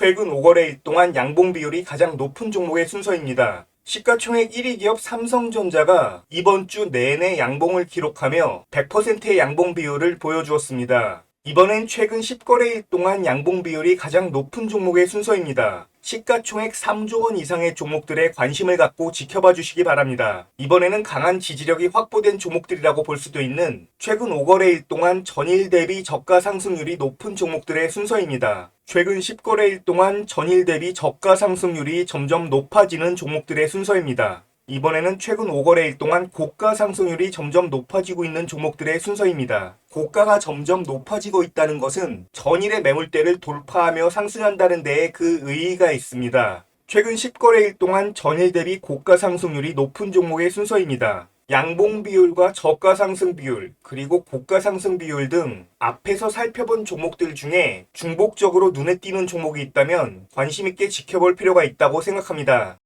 최근 5거래일 동안 양봉 비율이 가장 높은 종목의 순서입니다. 시가총액 1위 기업 삼성전자가 이번 주 내내 양봉을 기록하며 100%의 양봉 비율을 보여주었습니다. 이번엔 최근 10거래일 동안 양봉 비율이 가장 높은 종목의 순서입니다. 시가총액 3조 원 이상의 종목들에 관심을 갖고 지켜봐 주시기 바랍니다. 이번에는 강한 지지력이 확보된 종목들이라고 볼 수도 있는 최근 5거래일 동안 전일 대비 저가 상승률이 높은 종목들의 순서입니다. 최근 10거래일 동안 전일 대비 저가 상승률이 점점 높아지는 종목들의 순서입니다. 이번에는 최근 5거래일 동안 고가 상승률이 점점 높아지고 있는 종목들의 순서입니다. 고가가 점점 높아지고 있다는 것은 전일의 매물대를 돌파하며 상승한다는 데에 그 의의가 있습니다. 최근 10거래일 동안 전일 대비 고가 상승률이 높은 종목의 순서입니다. 양봉 비율과 저가 상승 비율, 그리고 고가 상승 비율 등 앞에서 살펴본 종목들 중에 중복적으로 눈에 띄는 종목이 있다면 관심 있게 지켜볼 필요가 있다고 생각합니다.